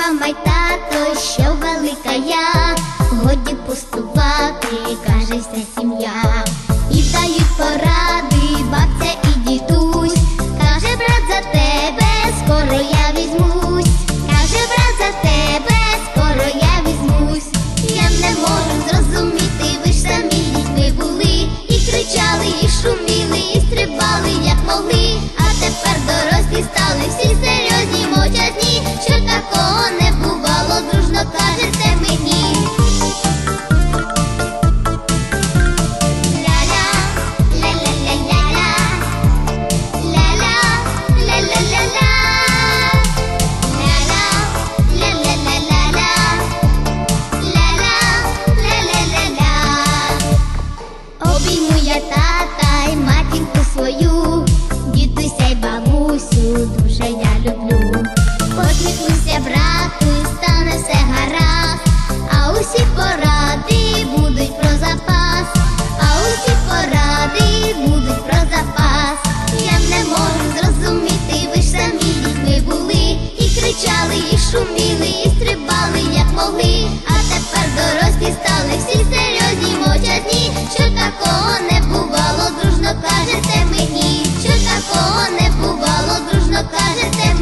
мама й тато, що велика я, годі пустувати, каже вся сім'я. шуміли і стрибали, як могли, а тепер дорослі стали всі серйозні мовчазні, що такого не бувало, дружно кажете мені, що такого не бувало, дружно кажете мені.